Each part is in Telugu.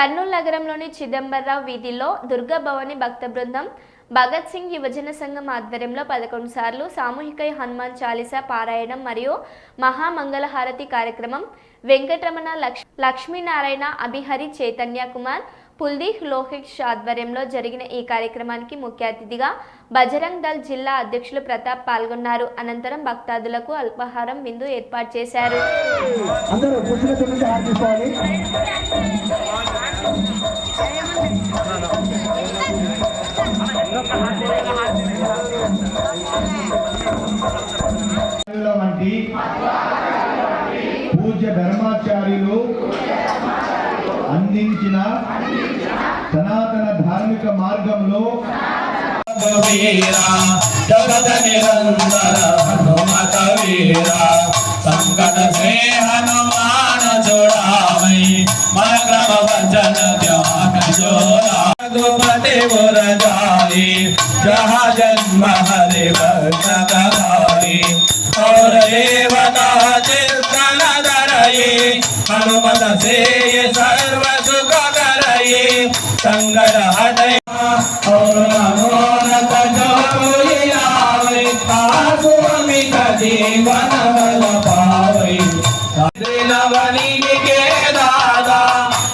కర్నూలు నగరంలోని చిదంబరరావు వీధిలో దుర్గా భవాని భక్త బృందం భగత్ సింగ్ యువజన సంఘం ఆధ్వర్యంలో పదకొండు సార్లు సామూహిక హనుమాన్ చాలీసా పారాయణం మరియు మహామంగళహారతి కార్యక్రమం వెంకటరమణ లక్ష్ లక్ష్మీనారాయణ అభిహరి చైతన్య కుమార్ పుల్దీప్ లోహిత్ ఆధ్వర్యంలో జరిగిన ఈ కార్యక్రమానికి ముఖ్య అతిథిగా బజరంగ్ దళ్ జిల్లా అధ్యక్షులు ప్రతాప్ పాల్గొన్నారు. అనంతరం భక్తాదులకు అల్పాహారం విందు ఏర్పాటు చేశారు. వంటి పూజ్య ధర్మాచార్యులు అందించిన సనాతన ధార్మిక మార్గంలో జగత నిరంతర హనుమత సంకట స్నేహనుమాన జోడా. रघुपति मुर जाई जहाँ जन्म हरि भक्त कहाई और देवता चिंतन धरई हनुमत से ये सर्व सुख करई। संकट हटई और मनोरथ जो कोई आवे आसु अमित जीवन बल पावे दिन बनी के दादा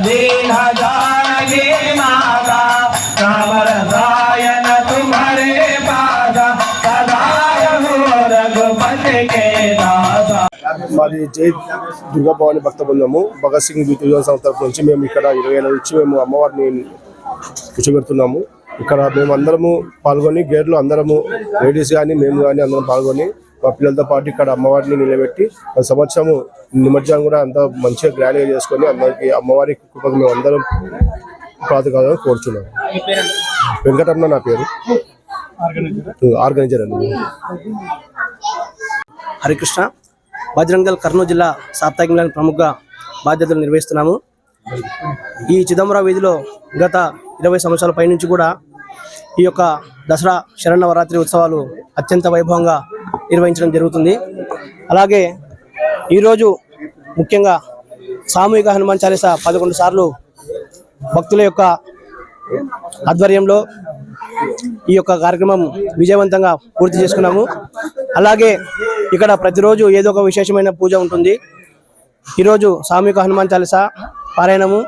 दीन जानकी माता राम रसायन तुम्हारे पादा सदा रहो रघुपति के दादा మాది జై దుర్గా భవాని భక్త బృందము భగత్ సింగ్ యూత్ యువజన సంస్థ తరపు నుంచి మేము ఇక్కడ ఇరవై ఏళ్ళ నుంచి మేము అమ్మవారిని కూర్చోబెడుతున్నాము ఇక్కడ మేము అందరము పాల్గొని గేర్లో అందరము లేడీస్ కానీ మేము కానీ అందరం పాల్గొని మా పిల్లలతో పాటు ఇక్కడ అమ్మవారిని నిలబెట్టి సంవత్సరము నిమజ్జనం కూడా అంతా మంచిగా గ్రాండ్గా చేసుకొని అందరికి అమ్మవారి కృపకు మేము అందరం ప్రాతకాలను కోరుచున్నాం. వెంకటరమణ నా పేరు. ఆర్గనైజర్ అండి. హరికృష్ణ బజరంగల్ కర్నూలు జిల్లా సాప్తాహికంలోని ప్రముఖ బాధ్యతలు నిర్వహిస్తున్నాము. ఈ చిదంబరం వీధిలో గత ఇరవై సంవత్సరాల పైనుంచి కూడా ఈ యొక్క దసరా శరణవరాత్రి ఉత్సవాలు అత్యంత వైభవంగా నిర్వహించడం జరుగుతుంది. అలాగే ఈరోజు ముఖ్యంగా సామూహిక హనుమాన్ చాలీసా పదకొండు సార్లు భక్తుల యొక్క ఆధ్వర్యంలో ఈ యొక్క కార్యక్రమం విజయవంతంగా పూర్తి చేసుకున్నాము. అలాగే ఇక్కడ ప్రతిరోజు ఏదో ఒక విశేషమైన పూజ ఉంటుంది. ఈరోజు సామూహిక హనుమాన్ చాలీస పారాయణము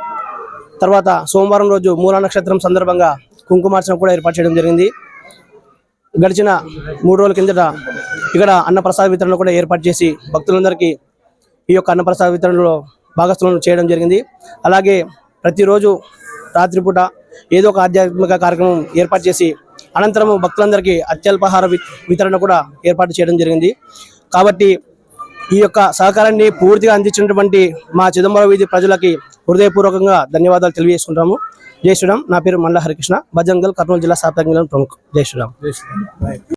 తర్వాత సోమవారం రోజు మూలా నక్షత్రం సందర్భంగా కుంకుమార్చన కూడా ఏర్పాటు చేయడం జరిగింది. గడిచిన మూడు రోజుల కిందట ఇక్కడ అన్నప్రసాద వితరణ కూడా ఏర్పాటు చేసి భక్తులందరికీ ఈ యొక్క అన్నప్రసాద వితరణలో భాగస్థులను చేయడం జరిగింది. అలాగే ప్రతిరోజు రాత్రిపూట ఏదో ఒక ఆధ్యాత్మిక కార్యక్రమం ఏర్పాటు చేసి అనంతరం భక్తులందరికీ అత్యల్పాహార వి- వితరణ కూడా ఏర్పాటు చేయడం జరిగింది. కాబట్టి ఈ యొక్క సహకారాన్ని పూర్తిగా అందించినటువంటి మా చిదంబరం వీధి ప్రజలకి హృదయపూర్వకంగా ధన్యవాదాలు తెలియజేసుకుంటాము జై శ్రీరామ్. నా పేరు మల్ల హరికృష్ణ. బజంగల్ కర్నూలు జిల్లా సాప్తాంగిలం ప్రముఖ. జై శ్రీరామ్.